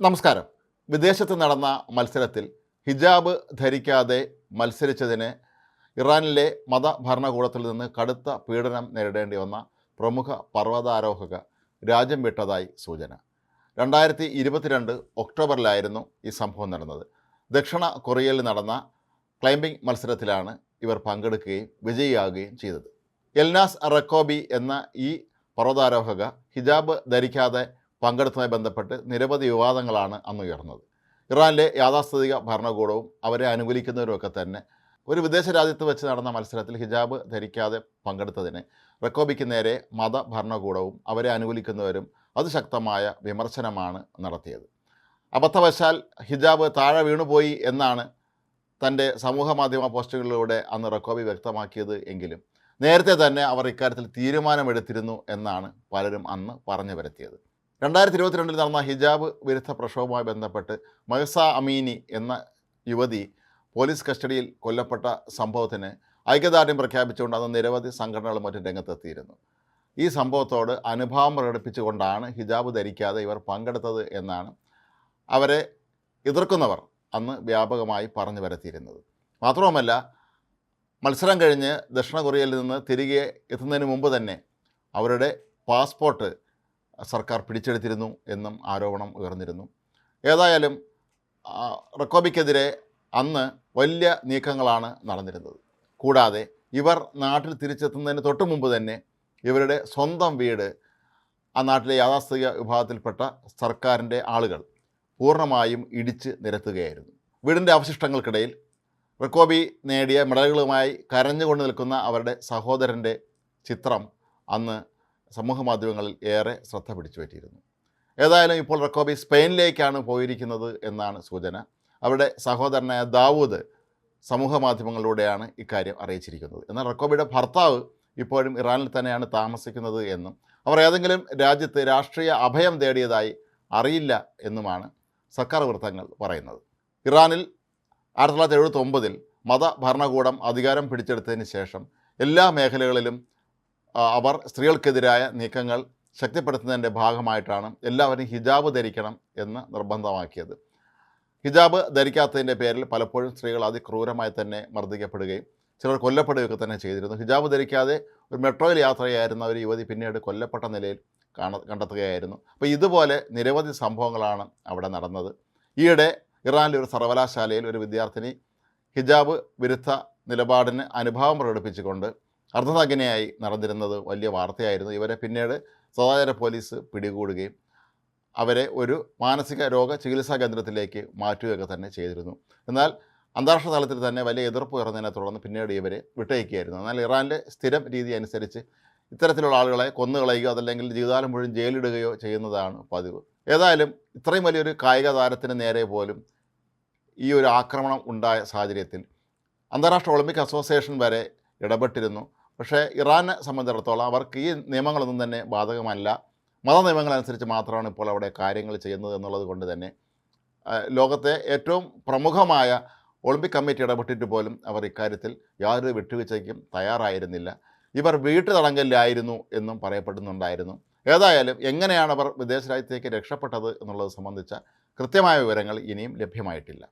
നമസ്കാരം. വിദേശത്ത് നടന്ന മത്സരത്തിൽ ഹിജാബ് ധരിക്കാതെ മത്സരിച്ചതിന് ഇറാനിലെ മതഭരണകൂടത്തിൽ നിന്ന് കടുത്ത പീഡനം നേരിടേണ്ടി വന്ന പ്രമുഖ പർവതാരോഹക രാജ്യം വിട്ടതായി സൂചന. രണ്ടായിരത്തി ഇരുപത്തിരണ്ട് ഒക്ടോബറിലായിരുന്നു ഈ സംഭവം നടന്നത്. ദക്ഷിണ കൊറിയയിൽ നടന്ന ക്ലൈംബിംഗ് മത്സരത്തിലാണ് ഇവർ പങ്കെടുക്കുകയും വിജയിയാകുകയും ചെയ്തത്. എൽനാസ് റക്കോബി എന്ന ഈ പർവതാരോഹക ഹിജാബ് ധരിക്കാതെ പങ്കെടുത്തതുമായി ബന്ധപ്പെട്ട് നിരവധി വിവാദങ്ങളാണ് അന്ന് ഉയർന്നത്. ഇറാനിലെ യാഥാസ്ഥിതിക ഭരണകൂടവും അവരെ അനുകൂലിക്കുന്നവരുമൊക്കെ തന്നെ ഒരു വിദേശ രാജ്യത്ത് വെച്ച് നടന്ന മത്സരത്തിൽ ഹിജാബ് ധരിക്കാതെ പങ്കെടുത്തതിന് റക്കോബിക്ക് നേരെ മത മതഭരണകൂടവും അവരെ അനുകൂലിക്കുന്നവരും അതിശക്തമായ വിമർശനമാണ് നടത്തിയത്. അബദ്ധവശാൽ ഹിജാബ് താഴെ വീണുപോയി എന്നാണ് തന്റെ സമൂഹ മാധ്യമ പോസ്റ്റുകളിലൂടെ അന്ന് റക്കോബി വ്യക്തമാക്കിയത് എങ്കിലും നേരത്തെ തന്നെ അവർ ഇക്കാര്യത്തിൽ തീരുമാനമെടുത്തിരുന്നു എന്നാണ് പലരും അന്ന് പറഞ്ഞു വരുത്തിയത് രണ്ടായിരത്തി ഇരുപത്തിരണ്ടിൽ നടന്ന ഹിജാബ് വിരുദ്ധ പ്രക്ഷോഭവുമായി ബന്ധപ്പെട്ട് മഹസ അമീനി എന്ന യുവതി പോലീസ് കസ്റ്റഡിയിൽ കൊല്ലപ്പെട്ട സംഭവത്തിന് ഐക്യദാർഢ്യം പ്രഖ്യാപിച്ചുകൊണ്ട് അന്ന് നിരവധി സംഘടനകളും മറ്റും രംഗത്തെത്തിയിരുന്നു. ഈ സംഭവത്തോട് അനുഭാവം പ്രകടിപ്പിച്ചുകൊണ്ടാണ് ഹിജാബ് ധരിക്കാതെ ഇവർ പങ്കെടുത്തത് എന്നാണ് അവരെ എതിർക്കുന്നവർ അന്ന് വ്യാപകമായി പറഞ്ഞു വരത്തിയിരുന്നത് മാത്രവുമല്ല മത്സരം കഴിഞ്ഞ് ദക്ഷിണ കൊറിയയിൽ നിന്ന് തിരികെ എത്തുന്നതിന് മുമ്പ് തന്നെ അവരുടെ പാസ്പോർട്ട് സർക്കാർ പിടിച്ചെടുത്തിരുന്നു എന്നും ആരോപണം ഉയർന്നിരുന്നു. ഏതായാലും റക്കോബിക്കെതിരെ അന്ന് വലിയ നീക്കങ്ങളാണ് നടന്നിരുന്നത്. കൂടാതെ ഇവർ നാട്ടിൽ തിരിച്ചെത്തുന്നതിന് തൊട്ട് മുമ്പ് തന്നെ ഇവരുടെ സ്വന്തം വീട് ആ നാട്ടിലെ യാഥാസ്ഥിതിക വിഭാഗത്തിൽപ്പെട്ട സർക്കാരിന്റെ ആളുകൾ പൂർണമായും ഇടിച്ച് നിരത്തുകയായിരുന്നു. വീടിന്റെ അവശിഷ്ടങ്ങൾക്കിടയിൽ റക്കോബി നേടിയ മെഡലുകളുമായി കരഞ്ഞുകൊണ്ട് നിൽക്കുന്ന അവരുടെ സഹോദരന്റെ ചിത്രം അന്ന് സമൂഹ മാധ്യമങ്ങളിൽ ഏറെ ശ്രദ്ധ പിടിച്ചു പറ്റിയിരുന്നു. ഏതായാലും ഇപ്പോൾ റക്കോബി സ്പെയിനിലേക്കാണ് പോയിരിക്കുന്നത് എന്നാണ് സൂചന. അവരുടെ സഹോദരനായ ദാവൂദ് സമൂഹ മാധ്യമങ്ങളിലൂടെയാണ് ഇക്കാര്യം അറിയിച്ചിരിക്കുന്നത്. എന്നാൽ റക്കോബിയുടെ ഭർത്താവ് ഇപ്പോഴും ഇറാനിൽ തന്നെയാണ് താമസിക്കുന്നത് എന്നും അവർ ഏതെങ്കിലും രാജ്യത്ത് രാഷ്ട്രീയ അഭയം തേടിയതായി അറിയില്ല എന്നുമാണ് സർക്കാർ വൃത്തങ്ങൾ പറയുന്നത്. ഇറാനിൽ ആയിരത്തി തൊള്ളായിരത്തി എഴുപത്തി ഒമ്പതിൽ മതഭരണകൂടം അധികാരം പിടിച്ചെടുത്തതിന് ശേഷം എല്ലാ മേഖലകളിലും അവർ സ്ത്രീകൾക്കെതിരായ നീക്കങ്ങൾ ശക്തിപ്പെടുത്തുന്നതിന്റെ ഭാഗമായിട്ടാണ് എല്ലാവരും ഹിജാബ് ധരിക്കണം എന്ന് നിർബന്ധമാക്കിയത്. ഹിജാബ് ധരിക്കാത്തതിന്റെ പേരിൽ പലപ്പോഴും സ്ത്രീകൾ അതിക്രൂരമായി തന്നെ മർദ്ദിക്കപ്പെടുകയും ചിലർ കൊല്ലപ്പെടുകയൊക്കെ തന്നെ ചെയ്തിരുന്നു. ഹിജാബ് ധരിക്കാതെ ഒരു മെട്രോയിൽ യാത്രയായിരുന്ന ഒരു യുവതി പിന്നീട് കൊല്ലപ്പെട്ട നിലയിൽ കാണ കണ്ടെത്തുകയായിരുന്നു. അപ്പോൾ ഇതുപോലെ നിരവധി സംഭവങ്ങളാണ് അവിടെ നടന്നത്. ഈയിടെ ഇറാനിലെ ഒരു സർവകലാശാലയിൽ ഒരു വിദ്യാർത്ഥിനി ഹിജാബ് വിരുദ്ധ നിലപാടിന് അനുഭാവം പ്രകടിപ്പിച്ചുകൊണ്ട് അർദ്ധനഗ്നയായി നടന്നിരുന്നത് വലിയ വാർത്തയായിരുന്നു. ഇവരെ പിന്നീട് സദാചാര പോലീസ് പിടികൂടുകയും അവരെ ഒരു മാനസിക രോഗ ചികിത്സാ കേന്ദ്രത്തിലേക്ക് മാറ്റുകയൊക്കെ തന്നെ ചെയ്തിരുന്നു. എന്നാൽ അന്താരാഷ്ട്ര തലത്തിൽ തന്നെ വലിയ എതിർപ്പ് ഉയർന്നതിനെ തുടർന്ന് പിന്നീട് ഇവരെ വിട്ടയക്കുകയായിരുന്നു. എന്നാൽ ഇറാനിലെ സ്ഥിരം രീതി അനുസരിച്ച് ഇത്തരത്തിലുള്ള ആളുകളെ കൊന്നുകളയുകയോ അതല്ലെങ്കിൽ ജീവിതകാലം മുഴുവൻ ജയിലിടുകയോ ചെയ്യുന്നതാണ് പതിവ്. ഏതായാലും ഇത്രയും വലിയൊരു കായിക താരത്തിന് നേരെ പോലും ഈ ഒരു ആക്രമണം ഉണ്ടായ സാഹചര്യത്തിൽ അന്താരാഷ്ട്ര ഒളിമ്പിക് അസോസിയേഷൻ വരെ ഇടപെട്ടിരുന്നു. പക്ഷേ ഇറാനെ സംബന്ധിച്ചിടത്തോളം അവർക്ക് ഈ നിയമങ്ങളൊന്നും തന്നെ ബാധകമല്ല. മത നിയമങ്ങളനുസരിച്ച് മാത്രമാണ് ഇപ്പോൾ അവിടെ കാര്യങ്ങൾ ചെയ്യുന്നത് എന്നുള്ളത് കൊണ്ട് തന്നെ ലോകത്തെ ഏറ്റവും പ്രമുഖമായ ഒളിമ്പിക് കമ്മിറ്റി ഇടപെട്ടിട്ട് പോലും അവർ ഇക്കാര്യത്തിൽ യാതൊരു വിട്ടുവീഴ്ചയ്ക്കും തയ്യാറായിരുന്നില്ല. ഇവർ വീട്ടു തടങ്കലിലായിരുന്നു എന്നും പറയപ്പെടുന്നുണ്ടായിരുന്നു. ഏതായാലും എങ്ങനെയാണ് അവർ വിദേശ രാജ്യത്തേക്ക് രക്ഷപ്പെട്ടത് എന്നുള്ളത് സംബന്ധിച്ച കൃത്യമായ വിവരങ്ങൾ ഇനിയും ലഭ്യമായിട്ടില്ല.